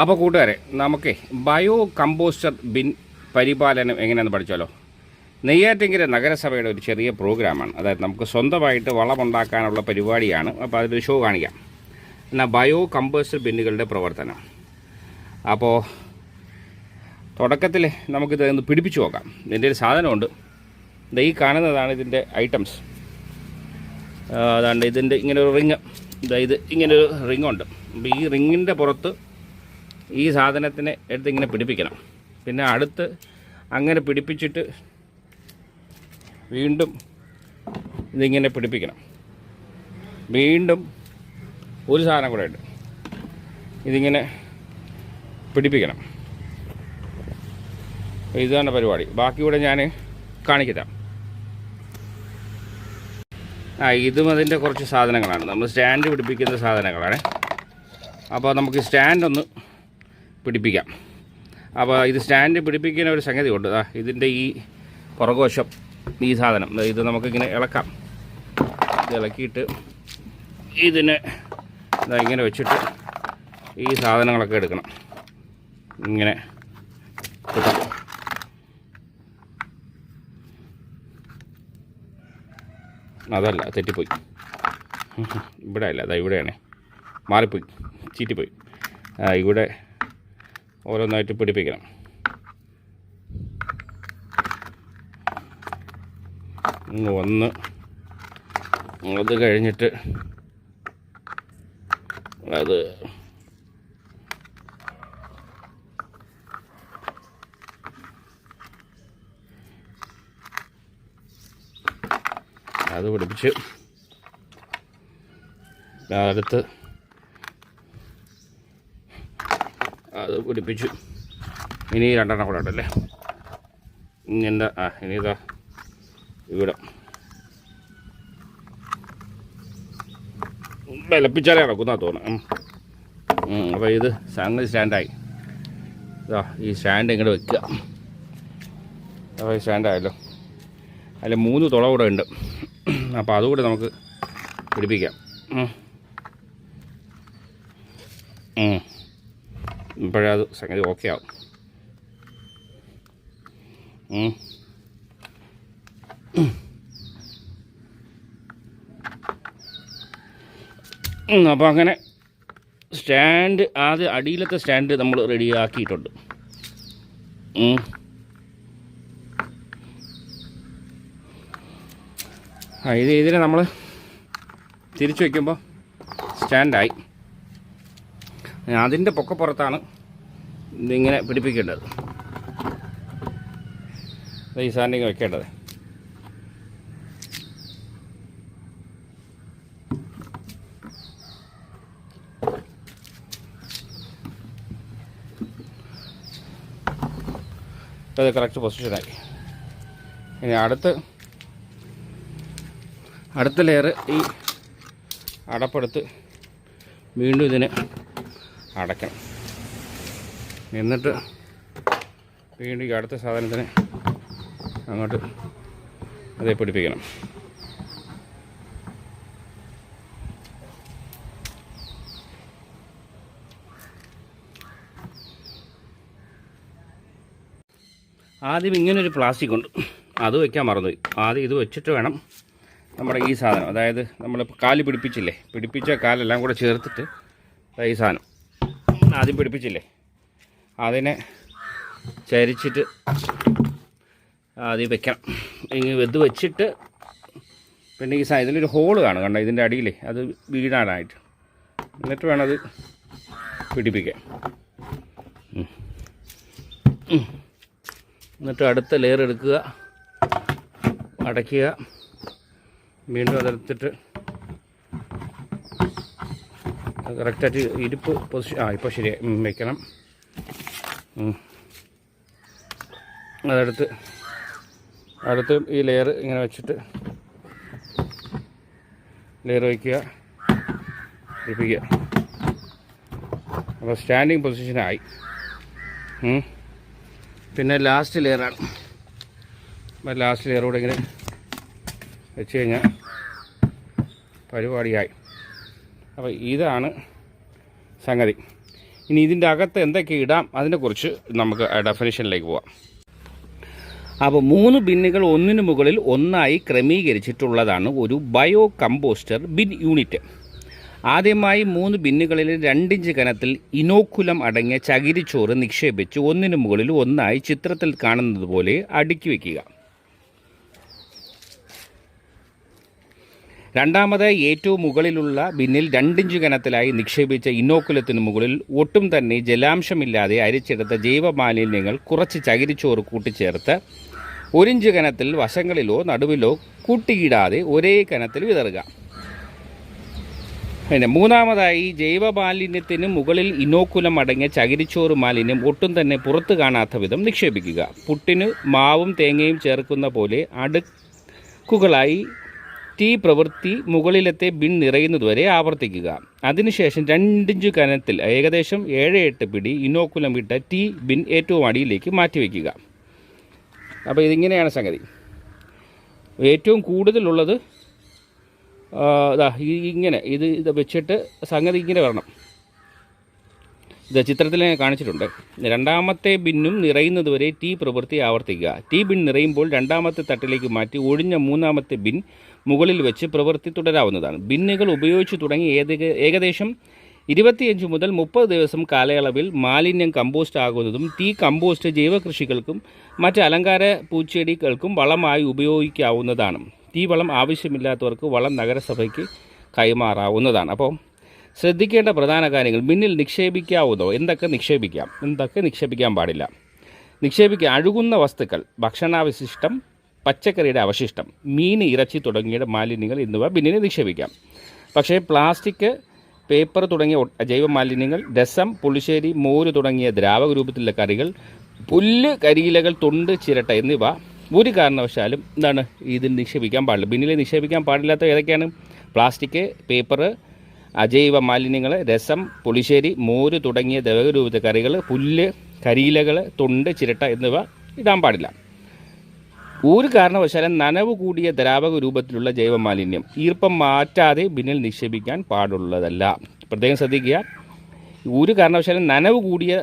അപ്പോൾ കൂട്ടുകാരെ നമുക്ക് ബയോ കമ്പോസ്റ്റർ ബിൻ പരിപാലനം എങ്ങനെയാണെന്ന് പഠിച്ചാലോ? നെയ്യാറ്റിങ്കര നഗരസഭയുടെ ഒരു ചെറിയ പ്രോഗ്രാമാണ്. അതായത് നമുക്ക് സ്വന്തമായിട്ട് വളമുണ്ടാക്കാനുള്ള പരിപാടിയാണ്. അപ്പോൾ അതിലൊരു ഷോ കാണിക്കാം. എന്നാൽ ബയോ കമ്പോസ്റ്റർ ബിന്നുകളുടെ പ്രവർത്തനം. അപ്പോൾ തുടക്കത്തിൽ നമുക്കിത് ഒന്ന് പിടിപ്പിച്ചു നോക്കാം. ഇതിന്റെ ഒരു സാധനമുണ്ട്. ഈ കാണുന്നതാണ് ഇതിന്റെ ഐറ്റംസ്. അതാണ്ട് ഇതിന്റെ ഇങ്ങനെ ഒരു റിങ് ഇത് ഇങ്ങനെ ഒരു റിങ്ങുണ്ട്. അപ്പോൾ ഈ റിങ്ങിന്റെ പുറത്ത് ഈ സാധനത്തിനെ എടുത്ത് ഇങ്ങനെ പിടിപ്പിക്കണം. പിന്നെ അടുത്ത് അങ്ങനെ പിടിപ്പിച്ചിട്ട് വീണ്ടും ഇതിങ്ങനെ പിടിപ്പിക്കണം. വീണ്ടും ഒരു സാധനം കൂടെ ഉണ്ട്. ഇതിങ്ങനെ പിടിപ്പിക്കണം. ഇതാണ് പരിപാടി. ബാക്കി കൂടെ ഞാൻ കാണിക്കാം ആ ഇതും അതിന്റെ കുറച്ച് സാധനങ്ങളാണ്. നമ്മൾ സ്റ്റാൻഡ് പിടിപ്പിക്കുന്ന സാധനങ്ങളാണ്. അപ്പോൾ നമുക്ക് സ്റ്റാൻഡ് ഒന്ന് പിടിപ്പിക്കാം. അപ്പോൾ ഇത് സ്റ്റാൻഡ് പിടിപ്പിക്കുന്ന ഒരു സംഗതി ഉണ്ട് ഇതിന്റെ ഈ പുറകോശം ഈ സാധനം. ഇത് നമുക്കിങ്ങനെ ഇളക്കാം. ഇത് ഇളക്കിയിട്ട് ഇതിനെ ഇങ്ങനെ വെച്ചിട്ട് ഈ സാധനങ്ങളൊക്കെ എടുക്കണം. ഇങ്ങനെ കിട്ടും അതല്ല തെറ്റിപ്പോയി. ഇവിടെ അല്ല അതാ ഇവിടെയാണ്. മാറിപ്പോയി ചീറ്റിപ്പോയി. ഇവിടെ ഓരോന്നായിട്ട് പിടിപ്പിക്കണം. ഒന്ന്. അത് കഴിഞ്ഞിട്ട് അത് അത് പിടിപ്പിച്ച് അടുത്ത് പിടിപ്പിച്ചു ഇനി രണ്ടെണ്ണം കൂടെ ഉണ്ടല്ലേ? ഇങ്ങനെ ആ ഇനി ഇതാ ഇവിടെ. വിലപ്പിച്ചാലേ നടക്കുന്ന തോന്നുന്നു. അപ്പോൾ ഇത് സംഗതി സ്റ്റാൻഡായി. ഇതാ ഈ സ്റ്റാൻഡ് ഇങ്ങോട്ട് വെക്കുക. അപ്പോൾ ഈ സ്റ്റാൻഡായല്ലോ. അതിൽ മൂന്ന് തുള കൂടെ ഉണ്ട്. അപ്പോൾ അതുകൂടെ നമുക്ക് പിടിപ്പിക്കാം. ഇപ്പോഴേ അത് സംഗതി ഓക്കെ ആവും അപ്പോൾ അങ്ങനെ സ്റ്റാൻഡ് ആദ്യം അടിയിലത്തെ സ്റ്റാൻഡ് നമ്മൾ റെഡിയാക്കിയിട്ടുണ്ട് ഇത് ഇതിനെ നമ്മൾ തിരിച്ചു വയ്ക്കുമ്പോൾ സ്റ്റാൻഡായി അതിന്റെ പൊക്കപ്പുറത്താണ് ഇതിങ്ങനെ പിടിപ്പിക്കേണ്ടത്. ഈ സാധനം വെക്കേണ്ടത്. അത് കറക്റ്റ് പൊസിഷനായി ഇനി അടുത്ത് അടുത്ത ലെയർ ഈ അടപ്പെടുത്ത് വീണ്ടും ഇതിനെ അടയ്ക്കണം. എന്നിട്ട് വീണ്ടും ഈ അടുത്ത സാധനത്തിന് അങ്ങോട്ട് അതേ പിടിപ്പിക്കണം. ആദ്യം ഇങ്ങനൊരു പ്ലാസ്റ്റിക് ഉണ്ട്. അത് വയ്ക്കാൻ മറന്നുപോയി. ആദ്യം ഇത് വെച്ചിട്ട് വേണം നമ്മുടെ ഈ സാധനം. അതായത് നമ്മൾ കാൽ പിടിപ്പിച്ചില്ലേ? പിടിപ്പിച്ച കാലെല്ലാം കൂടെ ചേർത്തിട്ട് ഈ സാധനം. ആദ്യം പിടിപ്പിച്ചില്ലേ? അതിനെ ചരിച്ചിട്ട് ആദ്യം വെക്കണം. ഇങ്ങനെ ഇത് വെച്ചിട്ട് പിന്നെ ഈ ഇതിലൊരു ഹോൾ കാണും കണ്ട? ഇതിന്റെ അടിയിലേ. അത് വീഴാനായിട്ട്. എന്നിട്ട് വേണം അത് പിടിപ്പിക്കാൻ. എന്നിട്ട് അടുത്ത ലെയർ എടുക്കുക. അടയ്ക്കുക. വീണ്ടും അതെടുത്തിട്ട് കറക്റ്റായിട്ട് ഇരിപ്പ് പൊസിഷൻ ആ ഇപ്പോൾ ശരിയായി. വയ്ക്കണം. അതെടുത്ത് അടുത്ത് ഈ ലെയർ ഇങ്ങനെ വെച്ചിട്ട് ലെയർ വയ്ക്കുക. ഇരിപ്പിക്കുക. അപ്പോൾ സ്റ്റാൻഡിങ് പൊസിഷനായി. പിന്നെ ലാസ്റ്റ് ലെയറാണ് ലാസ്റ്റ് ലെയർ കൂടെ ഇങ്ങനെ വെച്ച് കഴിഞ്ഞാൽ പരിപാടിയായി. അപ്പോൾ ഇതാണ് സംഗതി. ഇനി ഇതിന്റെ അകത്ത് എന്തൊക്കെ ഇടാം അതിനെക്കുറിച്ച് നമുക്ക് ഡെഫിനേഷനിലേക്ക് പോവാം. അപ്പോൾ മൂന്ന് ബിന്നുകൾ ഒന്നിനു മുകളിൽ ഒന്നായി ക്രമീകരിച്ചിട്ടുള്ളതാണ് ഒരു ബയോ കമ്പോസ്റ്റർ ബിൻ യൂണിറ്റ്. ആദ്യമായി മൂന്ന് ബിന്നുകളിൽ രണ്ടിഞ്ച് കനത്തിൽ ഇനോക്കുലം അടങ്ങിയ ചകിരിച്ചോറ് നിക്ഷേപിച്ച് ഒന്നിനു മുകളിൽ ഒന്നായി ചിത്രത്തിൽ കാണുന്നത് പോലെ അടുക്കി വയ്ക്കുക രണ്ടാമത് ഏറ്റവും മുകളിലുള്ള ബിന്നിൽ രണ്ടിഞ്ച് കനത്തിലായി നിക്ഷേപിച്ച ഇന്നോക്കുലത്തിന് മുകളിൽ ഒട്ടും തന്നെ ജലാംശമില്ലാതെ അരിച്ചെടുത്ത ജൈവ മാലിന്യങ്ങൾ കുറച്ച് ചകിരിച്ചോറ് കൂട്ടിച്ചേർത്ത് ഒരിഞ്ച് കനത്തിൽ വശങ്ങളിലോ നടുവിലോ കൂട്ടിയിടാതെ ഒരേ കനത്തിൽ വിതറുക. പിന്നെ മൂന്നാമതായി ജൈവ മാലിന്യത്തിന് മുകളിൽ ഇനോക്കുലം അടങ്ങിയ ചകിരിച്ചോറ് മാലിന്യം ഒട്ടും തന്നെ പുറത്ത് കാണാത്ത വിധം നിക്ഷേപിക്കുക. പുട്ടിന് മാവും തേങ്ങയും ചേർക്കുന്ന പോലെ അടുക്കുകളായി തീ പ്രവൃത്തി മുകളിലത്തെ ബിൻ നിറയുന്നതുവരെ ആവർത്തിക്കുക. അതിനുശേഷം രണ്ടിഞ്ച് കനത്തിൽ ഏകദേശം ഏഴ് എട്ട് പിടി ഇനോക്കുലം ഇട്ട ടീ ബിൻ ഏറ്റവും അടിയിലേക്ക് മാറ്റിവെക്കുക. അപ്പോൾ ഇതിങ്ങനെയാണ് സംഗതി. ഏറ്റവും കൂടുതലുള്ളത് ഇങ്ങനെ ഇത് ഇത് വെച്ചിട്ട് സംഗതി ഇങ്ങനെ വരണം. ഇത് ചിത്രത്തിൽ കാണിച്ചിട്ടുണ്ട്. രണ്ടാമത്തെ ബിന്നും നിറയുന്നത് വരെ ടീ പ്രവൃത്തി ആവർത്തിക്കുക. ടീ ബിൻ നിറയുമ്പോൾ രണ്ടാമത്തെ തട്ടിലേക്ക് മാറ്റി ഒഴിഞ്ഞ മൂന്നാമത്തെ ബിൻ മുകളിൽ വെച്ച് പ്രവൃത്തി തുടരാവുന്നതാണ്. ബിന്നുകൾ ഉപയോഗിച്ചു തുടങ്ങി ഏകദേശം ഇരുപത്തിയഞ്ച് മുതൽ മുപ്പത് ദിവസം കാലയളവിൽ മാലിന്യം കമ്പോസ്റ്റ് ആകുന്നതും ടീ കമ്പോസ്റ്റ് ജൈവകൃഷികൾക്കും മറ്റ് അലങ്കാര പൂച്ചെടികൾക്കും വളമായി ഉപയോഗിക്കാവുന്നതാണ്. ടീ വളം ആവശ്യമില്ലാത്തവർക്ക് വളം നഗരസഭയ്ക്ക് കൈമാറാവുന്നതാണ്. അപ്പോൾ ശ്രദ്ധിക്കേണ്ട പ്രധാന കാര്യങ്ങൾ. മിന്നിൽ നിക്ഷേപിക്കാവുന്നതോ എന്തൊക്കെ നിക്ഷേപിക്കാം? എന്തൊക്കെ നിക്ഷേപിക്കാൻ പാടില്ല? നിക്ഷേപിക്കുക അഴുകുന്ന വസ്തുക്കൾ ഭക്ഷണാവശിഷ്ടം പച്ചക്കറിയുടെ അവശിഷ്ടം മീൻ ഇറച്ചി തുടങ്ങിയ മാലിന്യങ്ങൾ എന്നിവ ബിന്നിൽ നിക്ഷേപിക്കാം. പക്ഷേ പ്ലാസ്റ്റിക് പേപ്പർ തുടങ്ങിയ ജൈവ മാലിന്യങ്ങൾ രസം പുളിശ്ശേരി മോര് തുടങ്ങിയ ദ്രാവക രൂപത്തിലുള്ള കറികൾ പുല്ല് കരിയിലകൾ തൊണ്ട് ചിരട്ട എന്നിവ ഒരു കാരണവശാലും എന്താണ് ഇതിൽ നിക്ഷേപിക്കാൻ പാടില്ല. ബിന്നിൽ നിക്ഷേപിക്കാൻ പാടില്ലാത്ത ഏതൊക്കെയാണ്? പ്ലാസ്റ്റിക് പേപ്പർ അജൈവ മാലിന്യങ്ങൾ രസം പുളിശ്ശേരി മോര് തുടങ്ങിയ ദ്രവരൂപത്തെ കറികൾ പുല്ല് കരിയിലകൾ തൊണ്ട് ചിരട്ട എന്നിവ ഇടാൻ പാടില്ല. ഒരു കാരണവശാലും നനവ് കൂടിയ ദ്രാവക രൂപത്തിലുള്ള ജൈവ മാലിന്യം ഈർപ്പം മാറ്റാതെ ബിന്നിൽ നിക്ഷേപിക്കാൻ പാടുള്ളതല്ല. പ്രത്യേകം ശ്രദ്ധിക്കുക ഒരു കാരണവശാലും നനവ് കൂടിയ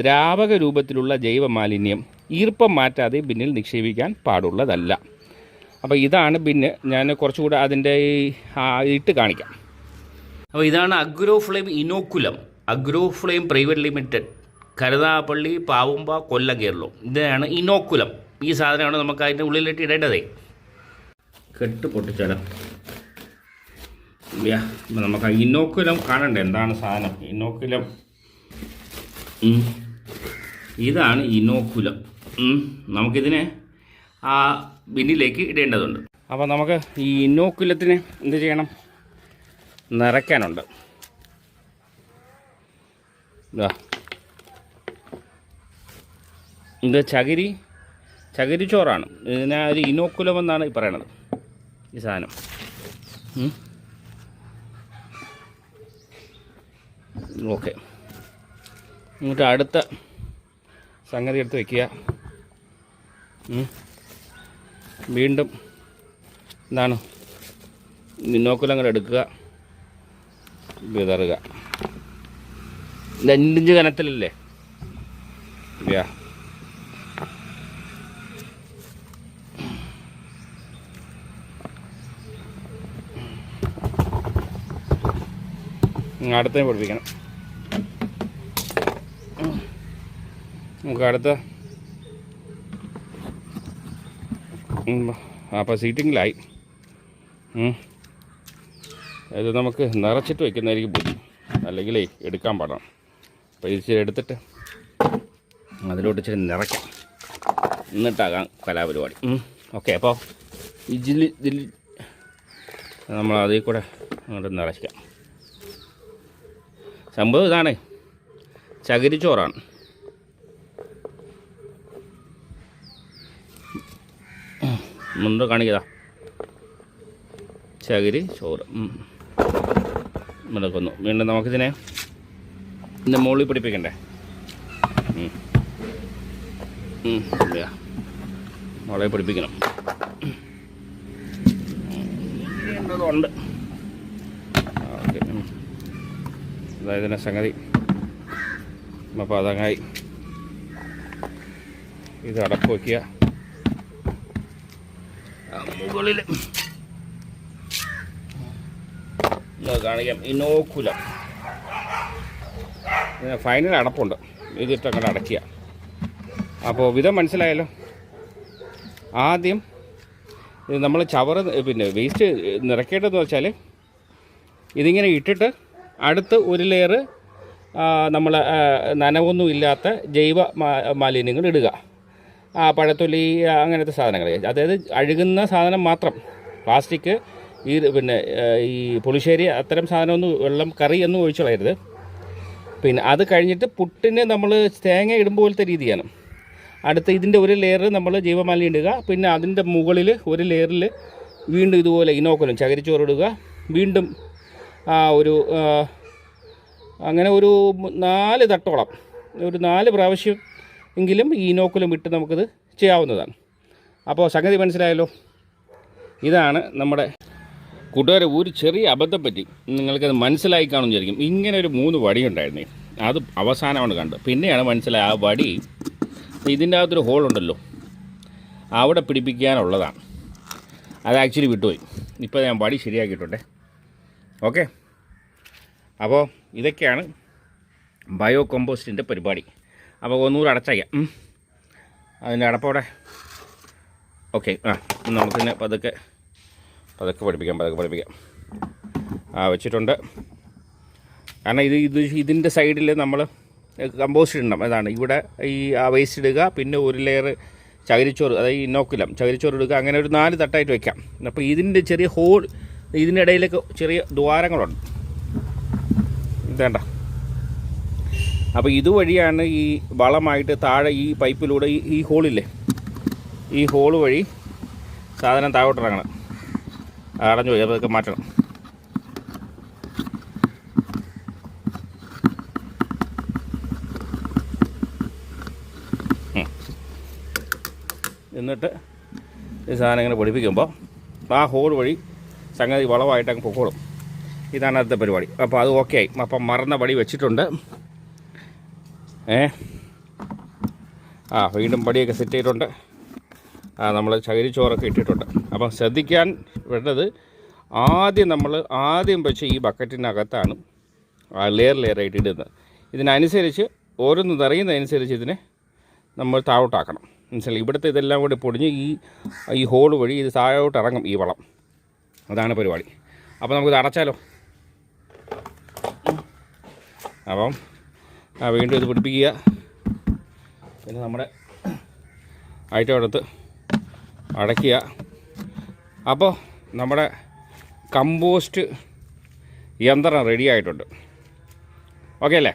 ദ്രാവക രൂപത്തിലുള്ള ജൈവ മാലിന്യം ഈർപ്പം മാറ്റാതെ ബിന്നിൽ നിക്ഷേപിക്കാൻ പാടുള്ളതല്ല. അപ്പോൾ ഇതാണ് ബിന്ന് ഞാൻ കുറച്ചുകൂടെ അതിന്റെ ഇട്ട് കാണിക്കാം. അപ്പോൾ ഇതാണ് Agro Flame inoculum. Agro Flame private limited. Karuthappally Pavumba Kollam Keralam. ഇതാണ് ഇനോക്കുലം. ഈ സാധനമാണ് നമുക്ക് അതിന്റെ ഉള്ളിലിട്ട് ഇടേണ്ടതേ. കെട്ട് ഇപ്പൊ നമുക്ക് ഇനോക്കുലം കാണണ്ടേ? എന്താണ് സാധനം? ഇനോക്കുലം. ഇതാണ് ഇനോക്കുലം. നമുക്കിതിനെ ആ ബിന്നിലേക്ക് ഇടേണ്ടതുണ്ട്. അപ്പോൾ നമുക്ക് ഈ ഇനോക്കുലത്തിന് എന്ത് ചെയ്യണം? നിറയ്ക്കാനുണ്ട്. ഇതാ ചകിരി ചോറാണ്. ഇതിനെ ഒരു ഇനോക്കുലം എന്നാണ് ഈ പറയണത് ഈ സാധനം. ഓക്കെ. എന്നിട്ട് അടുത്ത സംഗതി എടുത്ത് വയ്ക്കുക വീണ്ടും എന്താണ് ഇനോക്കുലം കൂടെ എടുക്കുക. വിതറുക രണ്ടിഞ്ച് കനത്തിലല്ലേ ഇല്ല അടുത്തതിനെ പഠിപ്പിക്കണം. നമുക്ക് അടുത്ത അപ്പോൾ സീറ്റിങ്ങിലായി. ഇത് നമുക്ക് നിറച്ചിട്ട് വെക്കുന്നതായിരിക്കും ബുദ്ധി. അല്ലെങ്കിലേ എടുക്കാൻ പാടാം അപ്പോൾ ഇച്ചിരി എടുത്തിട്ട് അതിലോട്ട് ഇച്ചിരി നിറയ്ക്കാം. എന്നിട്ടാകാം കലാപരിപാടി. ഓക്കെ അപ്പോൾ ഇതിൽ ഇതിൽ നമ്മൾ അതിൽ കൂടെ അങ്ങോട്ട് നിറയ്ക്കാം. സംഭവം ഇതാണ്. ചകിരിച്ചോറാണ്. മുണ്ട് കാണിക്കതാ. ചകിരി ചോറ്. നടക്കുന്നു വീണ്ടും നമുക്കിതിനെ ഇതിന്റെ മുകളിൽ പിടിപ്പിക്കണ്ടേ. മുകളിൽ പിടിപ്പിക്കണം. ഉണ്ട്. അതായത് സംഗതി. അപ്പോൾ അതങ്ങായി. ഇത് അടപ്പ് വയ്ക്കുക മുകളിൽ ഒന്ന് കാണിക്കാം. ഇനോക്കുലം ഫൈനൽ അടപ്പുണ്ട്. ഇതിട്ട് അടയ്ക്കുക. അപ്പോൾ വിധം മനസ്സിലായല്ലോ? ആദ്യം നമ്മൾ ചവറ് പിന്നെ വേസ്റ്റ് നിറയ്ക്കേണ്ടതെന്ന് വെച്ചാൽ ഇതിങ്ങനെ ഇട്ടിട്ട് അടുത്ത് ഒരു ലെയർ നമ്മൾ നനവൊന്നും ഇല്ലാത്ത ജൈവ മാലിന്യങ്ങൾ ഇടുക. പഴത്തൊലി അങ്ങനത്തെ സാധനങ്ങൾ അതായത് അഴുകുന്ന സാധനം മാത്രം. പ്ലാസ്റ്റിക് ഈ പിന്നെ ഈ പുളിശ്ശേരി അത്തരം സാധനമൊന്നും വെള്ളം കറി ഒന്നും ഒഴിച്ചുകളയരുത്. പിന്നെ അത് കഴിഞ്ഞിട്ട് പുട്ടിന് നമ്മൾ തേങ്ങ ഇടുമ്പോൾ പോലത്തെ രീതിയാണ് അടുത്ത ഇതിന്റെ ഒരു ലെയർ നമ്മൾ ജൈവമാലി ഇടുക. പിന്നെ അതിന്റെ മുകളിൽ ഒരു ലെയറിൽ വീണ്ടും ഇതുപോലെ ഇനോക്കുലം ചകരിച്ചോറ് ഇടുക. വീണ്ടും ഒരു അങ്ങനെ ഒരു നാല് തട്ടോളം ഒരു നാല് പ്രാവശ്യം എങ്കിലും ഈ ഇനോക്കുലം ഇട്ട് നമുക്കിത് ചെയ്യാവുന്നതാണ്. അപ്പോൾ സംഗതി മനസ്സിലായല്ലോ? ഇതാണ് നമ്മുടെ കൂട്ടുകാരെ ഒരു ചെറിയ അബദ്ധം പറ്റി. നിങ്ങൾക്കത് മനസ്സിലായി കാണും വിചാരിക്കും. ഇങ്ങനെ ഒരു മൂന്ന് വടി ഉണ്ടായിരുന്നേ. അത് അവസാനമാണ് കണ്ടത്. പിന്നെയാണ് മനസ്സിലായ ആ വടി ഇതിന്റെ അകത്തൊരു ഹോളുണ്ടല്ലോ അവിടെ പിടിപ്പിക്കാനുള്ളതാണ്. അത് ആക്ച്വലി വിട്ടുപോയി. ഇപ്പോൾ ഞാൻ വടി ശരിയാക്കിയിട്ടുണ്ട്. ഓക്കെ അപ്പോൾ ഇതൊക്കെയാണ് ബയോ കോമ്പോസ്റ്റിന്റെ പരിപാടി അപ്പോൾ ഒന്നുകൂടെ അടച്ചയക്കാം. അതിന്റെ അടപ്പോടെ. ഓക്കെ ആ നമുക്കിന്നെ പതുക്കെ പതുക്കെ പഠിപ്പിക്കാം പതുക്കെ പഠിപ്പിക്കാം. ആ വെച്ചിട്ടുണ്ട്. കാരണം ഇത് ഇത് ഇതിന്റെ സൈഡിൽ നമ്മൾ കമ്പോസ്റ്റ് ഇടണം. അതാണ്. ഇവിടെ ഈ ആ വേസ്റ്റ് ഇടുക പിന്നെ ഒരു ലെയർ ചകിരിച്ചോറ് അതായത് ഇന്നോക്കുലം ചകിരിച്ചോറ് ഇടുക അങ്ങനെ ഒരു നാല് തട്ടായിട്ട് വെക്കാം. അപ്പോൾ ഇതിന്റെ ചെറിയ ഹോൾ ഇതിന്റെ ഇടയിലേക്ക് ചെറിയ ദ്വാരങ്ങളുണ്ട്. ഇതേണ്ട. അപ്പോൾ ഇതുവഴിയാണ് ഈ വളമായിട്ട് താഴെ ഈ പൈപ്പിലൂടെ ഈ ഹോളില്ലേ ഈ ഹോൾ വഴി സാധനം താഴോട്ട് ഇറങ്ങണം അടഞ്ഞു പോയി. അപ്പോൾ മാറ്റണം. എന്നിട്ട് ഈ സാധനം ഇങ്ങനെ പൊടിപ്പിക്കുമ്പോൾ ആ ഹോൾ വഴി സംഗതി വളമായിട്ട് അങ്ങ് പൊക്കോളും. ഇതാണ് അടുത്ത പരിപാടി. അപ്പോൾ അത് ഓക്കെ ആയി. അപ്പം മറന്ന പടി വെച്ചിട്ടുണ്ട്. ഏ? ആ വീണ്ടും പടിയൊക്കെ സെറ്റ് ചെയ്തിട്ടുണ്ട്. നമ്മൾ ചകിരിച്ചോറൊക്കെ ഇട്ടിട്ടുണ്ട്. അപ്പം ശ്രദ്ധിക്കാൻ വേണ്ടത് ആദ്യം നമ്മൾ ആദ്യം വെച്ച് ഈ ബക്കറ്റിനകത്താണ് ലെയർ ലെയറായിട്ട് ഇടുന്നത്. ഇതിനനുസരിച്ച് ഓരോന്ന് നിറയുന്നതനുസരിച്ച് ഇതിനെ നമ്മൾ താഴോട്ടാക്കണം. മനസ്സിലായി? ഇവിടുത്തെ ഇതെല്ലാം കൂടി പൊടിഞ്ഞ് ഈ ഈ ഹോൾ വഴി ഇത് താഴോട്ട് ഇറങ്ങും ഈ വളം. അതാണ് പരിപാടി. അപ്പോൾ നമുക്കിത് അടച്ചാലോ? അപ്പം വീണ്ടും ഇത് പിടിപ്പിക്കുക. പിന്നെ നമ്മുടെ ഐറ്റം എടുത്ത് അടയ്ക്കുക. അപ്പോൾ നമ്മുടെ കമ്പോസ്റ്റ് യന്ത്രം റെഡി ആയിട്ടുണ്ട്. ഓക്കെ അല്ലേ?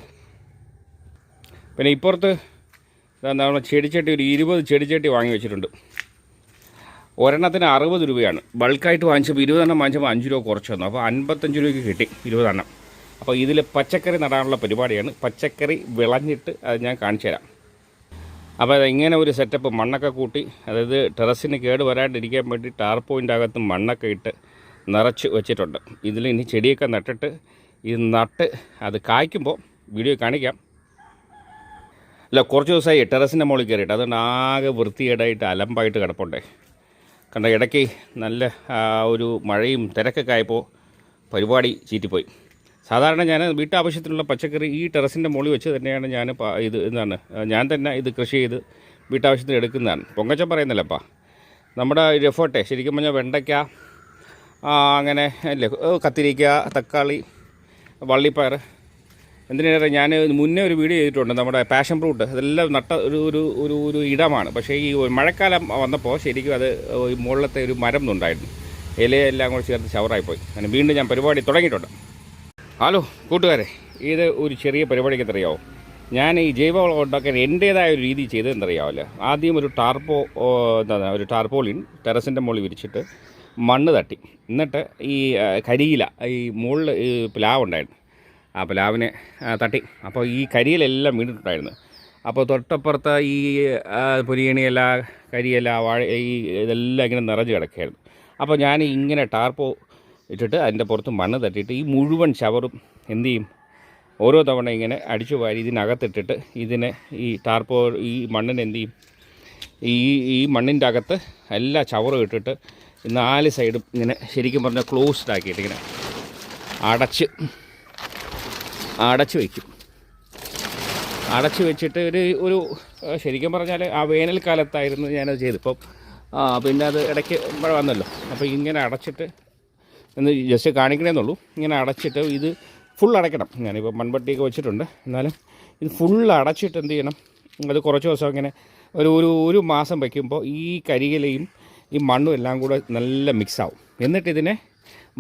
പിന്നെ ഇപ്പുറത്ത് നമ്മൾ ചെടിച്ചട്ടി ഒരു ഇരുപത് ചെടിച്ചട്ടി വാങ്ങി വെച്ചിട്ടുണ്ട്. ഒരെണ്ണത്തിന് അറുപത് രൂപയാണ്. ബൾക്കായിട്ട് വാങ്ങിച്ചപ്പോൾ ഇരുപതെണ്ണം വാങ്ങിച്ചപ്പോൾ അഞ്ച് രൂപ കുറച്ച് തന്നു അപ്പോൾ അൻപത്തഞ്ച് രൂപയ്ക്ക് കിട്ടി ഇരുപതെണ്ണം. അപ്പോൾ ഇതിൽ പച്ചക്കറി നടാനുള്ള പരിപാടിയാണ്. പച്ചക്കറി വിളഞ്ഞിട്ട് അത് ഞാൻ കാണിച്ചു തരാം അപ്പോൾ ഇങ്ങനെ ഒരു സെറ്റപ്പ് മണ്ണൊക്കെ കൂട്ടി അതായത് ടെറസിന് കേട് വരാണ്ടിരിക്കാൻ വേണ്ടി ടാർപോയിന്റെ അകത്ത് മണ്ണൊക്കെ ഇട്ട് നിറച്ച് വെച്ചിട്ടുണ്ട്. ഇതിൽ ഇനി ചെടിയൊക്കെ നട്ടിട്ട് ഇത് നട്ട് അത് കായ്ക്കുമ്പോൾ വീഡിയോ കാണിക്കാം. അല്ല കുറച്ച് ദിവസമായി ടെറസിന്റെ മുകളിൽ കയറിയിട്ട് അതുകൊണ്ട് ആകെ വൃത്തികേടായിട്ട് അലമ്പായിട്ട് കിടപ്പുണ്ടേ. കണ്ട ഇടയ്ക്ക് നല്ല ഒരു മഴയും തിരക്കൊക്കെ ആയപ്പോൾ പരിപാടി ചീറ്റിപ്പോയി. സാധാരണ ഞാൻ വീട്ടാവശ്യത്തിനുള്ള പച്ചക്കറി ഈ ടെറസിന്റെ മുകളിൽ വെച്ച് തന്നെയാണ് ഞാൻ ഇത് എന്താണ് ഞാൻ തന്നെ ഇത് കൃഷി ചെയ്ത് വീട്ടാവശ്യത്തിന് എടുക്കുന്നതാണ്. പൊങ്കച്ചൻ പറയുന്നില്ലപ്പാ. നമ്മുടെ രഫോട്ടെ ശരിക്കും പറഞ്ഞാൽ വെണ്ടയ്ക്ക അങ്ങനെ അല്ലേ കത്തിരിക്ക തക്കാളി വള്ളിപ്പയർ എന്തിനേറെ ഞാൻ മുന്നേ ഒരു വീഡിയോ ചെയ്തിട്ടുണ്ട് നമ്മുടെ പാഷൻ ഫ്രൂട്ട് അതെല്ലാം നട്ട ഒരു ഒരു ഒരു ഒരു ഇടമാണ്. പക്ഷേ ഈ മഴക്കാലം വന്നപ്പോൾ ശരിക്കും അത് മുകളിലത്തെ ഒരു മരം ഉണ്ടായിരുന്നു ഇലയെല്ലാം കൂടെ ചേർത്ത് ചവറായിപ്പോയി. അങ്ങനെ വീണ്ടും ഞാൻ പരിപാടി തുടങ്ങിയിട്ടുണ്ട്. ഹലോ കൂട്ടുകാരെ ഇത് ഒരു ചെറിയ പരിപാടിക്ക് അറിയാമോ ഞാൻ ഈ ജൈവവളം ഉണ്ടാക്കാൻ എന്റേതായ ഒരു രീതി ചെയ്തതെന്നറിയാമല്ലോ ആദ്യം ഒരു ടാർപ്പോ എന്താ ഒരു ടാർപ്പോളിൻ ടെറസിന്റെ മുകളിൽ വിരിച്ചിട്ട് മണ്ണ് തട്ടി. എന്നിട്ട് ഈ കരിയില ഈ മുകളിൽ ഈ പ്ലാവ് ഉണ്ടായിരുന്നു. ആ പ്ലാവിനെ തട്ടി. അപ്പോൾ ഈ കരിയിലെല്ലാം വീണിട്ടുണ്ടായിരുന്നു. അപ്പോൾ തൊട്ടപ്പുറത്ത് ഈ പുരിയണിയില കരിയില വാഴ ഈ ഇതെല്ലാം ഇങ്ങനെ നിറഞ്ഞ് കിടക്കുകയായിരുന്നു. അപ്പോൾ ഞാൻ ഇങ്ങനെ ടാർപ്പോ ഇട്ടിട്ട് അതിന്റെ പുറത്ത് മണ്ണ് തട്ടിയിട്ട് ഈ മുഴുവൻ ഷവറും എന്ത് ചെയ്യും? ഓരോ തവണ ഇങ്ങനെ അടിച്ചു വാരി ഇതിനകത്തിട്ടിട്ട് ഇതിനെ ഈ ടാർപ്പോ ഈ മണ്ണിന് എന്ത് ചെയ്യും? ഈ ഈ മണ്ണിന്റെ അകത്ത് എല്ലാ ചവറും ഇട്ടിട്ട് നാല് സൈഡും ഇങ്ങനെ ശരിക്കും പറഞ്ഞാൽ ക്ലോസ്ഡ് ആക്കിയിട്ട് ഇങ്ങനെ അടച്ച് അടച്ച് വയ്ക്കും. അടച്ച് വെച്ചിട്ട് ഒരു ഒരു ശരിക്കും പറഞ്ഞാൽ ആ വേനൽക്കാലത്തായിരുന്നു ഞാനത് ചെയ്തത്. ഇപ്പം പിന്നെ അത് ഇടയ്ക്ക് വന്നല്ലോ. അപ്പോൾ ഇങ്ങനെ അടച്ചിട്ട് എന്ന് ജസ്റ്റ് കാണിക്കണമെന്നുള്ളൂ ഇങ്ങനെ അടച്ചിട്ട് ഇത് ഫുൾ അടയ്ക്കണം. ഞാനിപ്പോൾ മൺപട്ടിയൊക്കെ വെച്ചിട്ടുണ്ട്. എന്നാലും ഇത് ഫുൾ അടച്ചിട്ട് എന്ത് ചെയ്യണം? അത് കുറച്ച് ദിവസം ഇങ്ങനെ ഒരു ഒരു ഒരു മാസം വയ്ക്കുമ്പോൾ ഈ കരിയിലയും ഈ മണ്ണും എല്ലാം കൂടെ നല്ല മിക്സാവും എന്നിട്ട് ഇതിനെ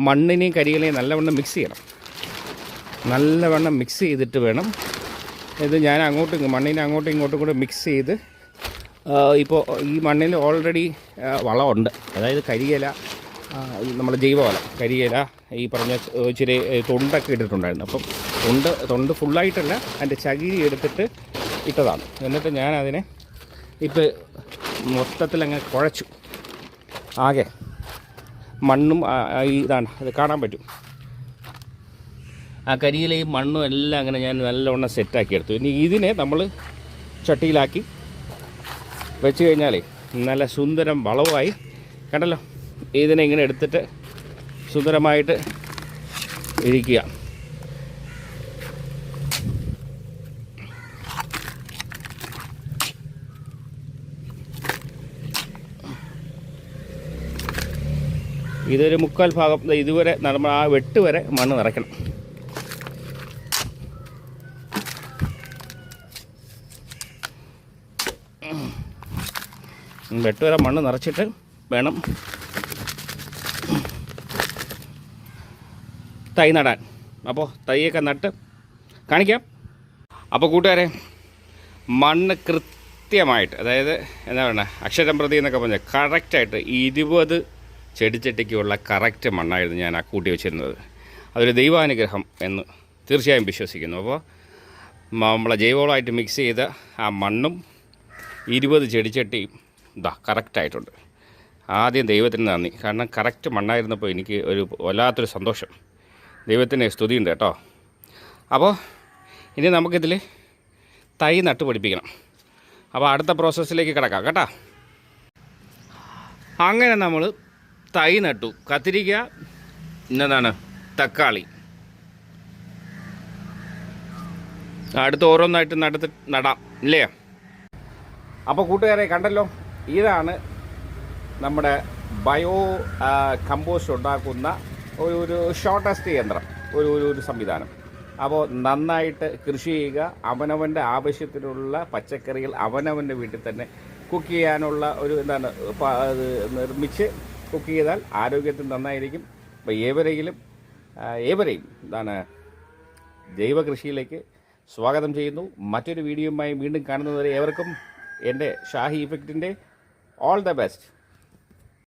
മണ്ണിനെയും കരിയിലയും നല്ലവണ്ണം മിക്സ് ചെയ്യണം. നല്ലവണ്ണം മിക്സ് ചെയ്തിട്ട് വേണം ഇത് ഞാൻ അങ്ങോട്ടും മണ്ണിനെ അങ്ങോട്ടും ഇങ്ങോട്ടും കൂടെ മിക്സ് ചെയ്ത് ഇപ്പോൾ ഈ മണ്ണിൽ ഓൾറെഡി വളമുണ്ട്. അതായത് കരിയില നമ്മുടെ ജൈവവളം കരിയില ഈ പറഞ്ഞ ഇച്ചിരി തൊണ്ടൊക്കെ ഇട്ടിട്ടുണ്ടായിരുന്നു. അപ്പം തൊണ്ട് തൊണ്ട് ഫുള്ളായിട്ടല്ല അതിന്റെ ചകിരി എടുത്തിട്ട് ഇട്ടതാണ്. എന്നിട്ട് ഞാൻ അതിനെ ഇപ്പം മൊത്തത്തിൽ അങ്ങനെ കുഴച്ചു. ആകെ മണ്ണും ഇതാണ് അത് കാണാൻ പറ്റും. ആ കരിയിലയും മണ്ണും എല്ലാം അങ്ങനെ ഞാൻ നല്ലവണ്ണം സെറ്റാക്കി എടുത്തു. ഇനി ഇതിനെ നമ്മൾ ചട്ടിയിലാക്കി വെച്ച് കഴിഞ്ഞാലേ നല്ല സുന്ദരം വളവുമായി കണ്ടല്ലോ? ഇതിനെ ഇങ്ങനെ എടുത്തിട്ട് സുന്ദരമായിട്ട് ഇരിക്കുക. ഇതൊരു മുക്കാൽ ഭാഗം ഇതുവരെ നമ്മൾ ആ വെട്ട് വരെ മണ്ണ് നിറയ്ക്കണം. വെട്ട് വരെ മണ്ണ് നിറച്ചിട്ട് വേണം തൈ നടാൻ. അപ്പോൾ തൈയൊക്കെ നട്ട് കാണിക്കാം. അപ്പോൾ കൂട്ടുകാരെ മണ്ണ് കൃത്യമായിട്ട് അതായത് എന്താ പറയുക അക്ഷരം പ്രതി എന്നൊക്കെ പറഞ്ഞാൽ കറക്റ്റായിട്ട് ഇരുപത് ചെടിച്ചട്ടിക്കുള്ള കറക്റ്റ് മണ്ണായിരുന്നു ഞാൻ ആ കൂട്ടി വെച്ചിരുന്നത്. അതൊരു ദൈവാനുഗ്രഹം എന്ന് തീർച്ചയായും വിശ്വസിക്കുന്നു. അപ്പോൾ നമ്മളെ ജൈവവളമായിട്ട് മിക്സ് ചെയ്ത ആ മണ്ണും ഇരുപത് ചെടിച്ചട്ടിയും ഇതാ കറക്റ്റായിട്ടുണ്ട്. ആദ്യം ദൈവത്തിന് നന്ദി. കാരണം കറക്റ്റ് മണ്ണായിരുന്നപ്പോൾ എനിക്ക് ഒരു വല്ലാത്തൊരു സന്തോഷം. ദൈവത്തിന് സ്തുതിയുണ്ട് കേട്ടോ. അപ്പോൾ ഇനി നമുക്കിതിൽ തൈ നട്ട് പിടിപ്പിക്കണം. അപ്പോൾ അടുത്ത പ്രോസസ്സിലേക്ക് കിടക്കാം കേട്ടോ. അങ്ങനെ നമ്മൾ തൈ നട്ടു. കത്തിരിക്ക എന്നതാണ് തക്കാളി. അടുത്ത് ഓരോന്നായിട്ട് നടത്തി നടാം ഇല്ലേ? അപ്പോൾ കൂട്ടുകാരെ കണ്ടല്ലോ ഇതാണ് നമ്മുടെ ബയോ കമ്പോസ്റ്റ് ഉണ്ടാക്കുന്ന ഒരു ഒരു ഷോർട്ടസ്റ്റ് യന്ത്രം ഒരു ഒരു ഒരു സംവിധാനം. അപ്പോൾ നന്നായിട്ട് കൃഷി ചെയ്യുക അവനവന്റെ ആവശ്യത്തിനുള്ള പച്ചക്കറികൾ അവനവന്റെ വീട്ടിൽ തന്നെ കുക്ക് ചെയ്യാനുള്ള ഒരു എന്താണ് നിർമ്മിച്ച് കുക്ക് ചെയ്താൽ ആരോഗ്യത്തിന് നന്നായിരിക്കും. അപ്പോൾ ഏവരെങ്കിലും ഏവരെയും എന്താണ് ജൈവ കൃഷിയിലേക്ക് സ്വാഗതം ചെയ്യുന്നു. മറ്റൊരു വീഡിയോയുമായി വീണ്ടും കാണുന്നതുവരെ ഏവർക്കും എന്റെ ഷാഹി ഇഫക്റ്റിന്റെ ഓൾ ദ ബെസ്റ്റ്